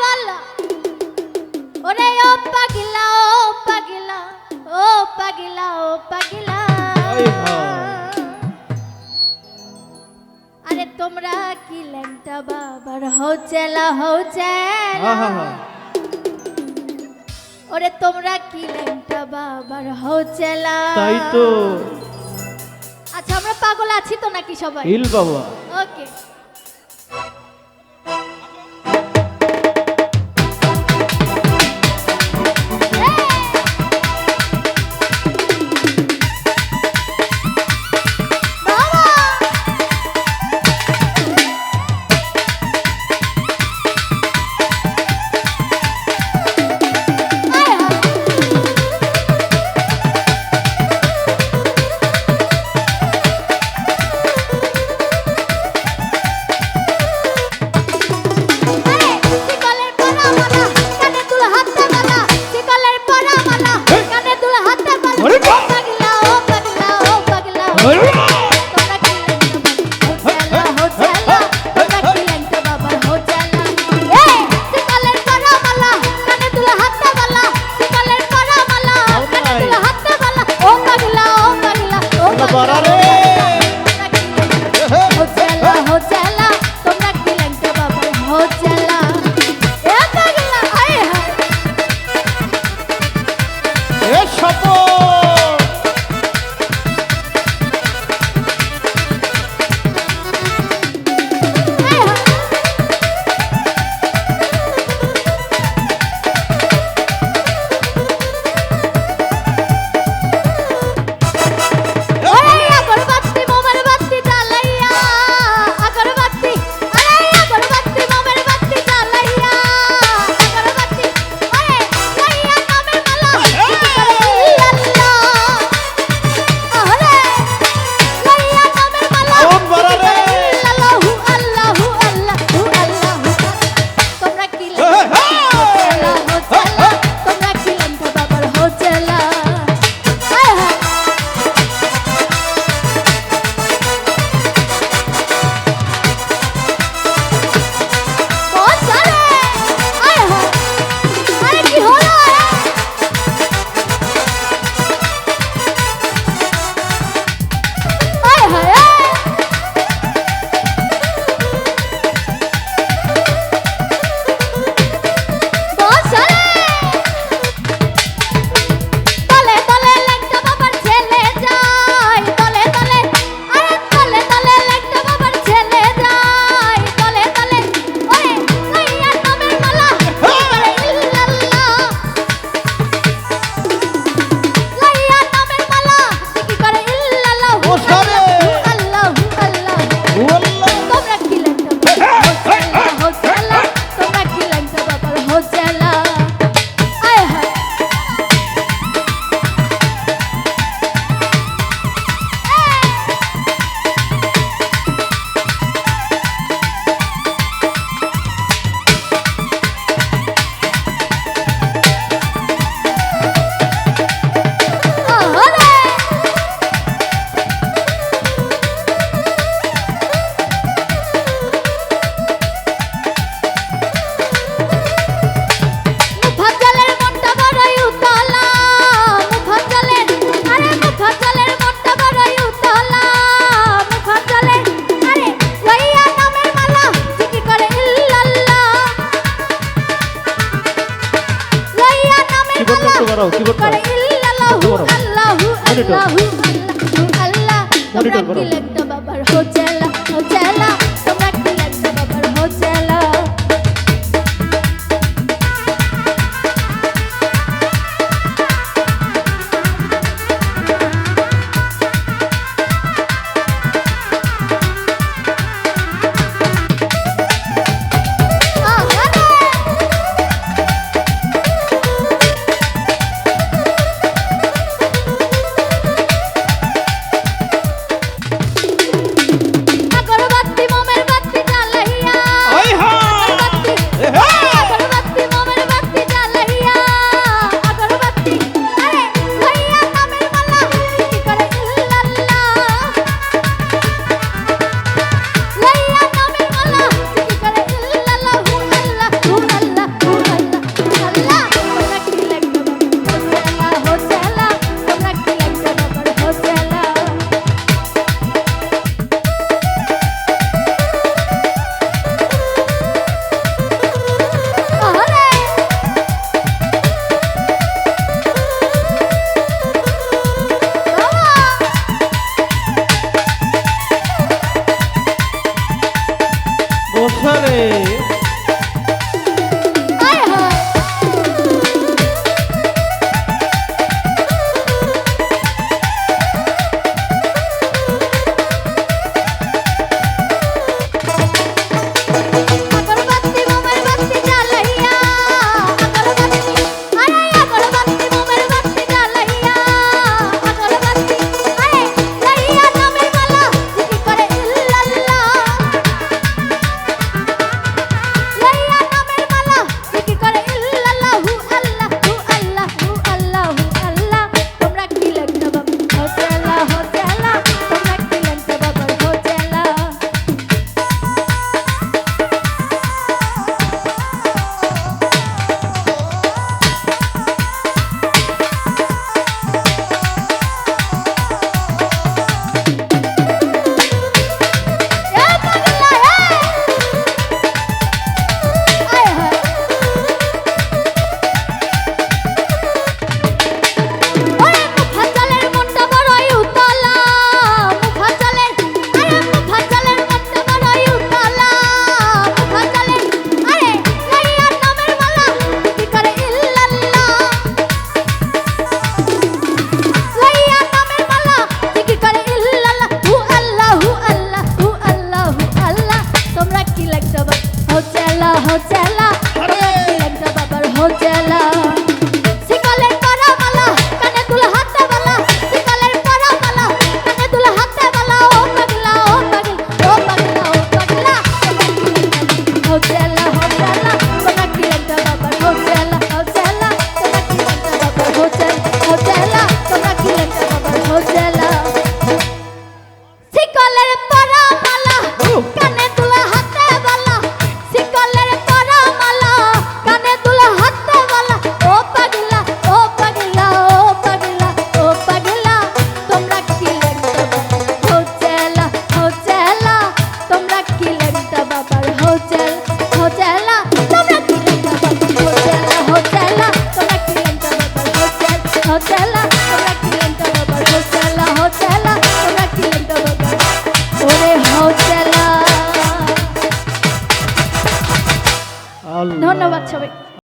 বলো। ওরে ও পাগলা ও পাগলা ও পাগলা ও পাগলা। আরে তোমরা কি ল্যাংটা বাবার হও চেলা হও চেলা ওরে তোমরা কি ল্যাংটা বাবার হও চেলা তাই তো। আচ্ছা আমরা পাগল আছি তো নাকি সবাই? হিল বাবা। ওকে। করো কিবোর্ড করো আল্লাহু আল্লাহু আল্লাহু আল্লাহ আল্লাহ।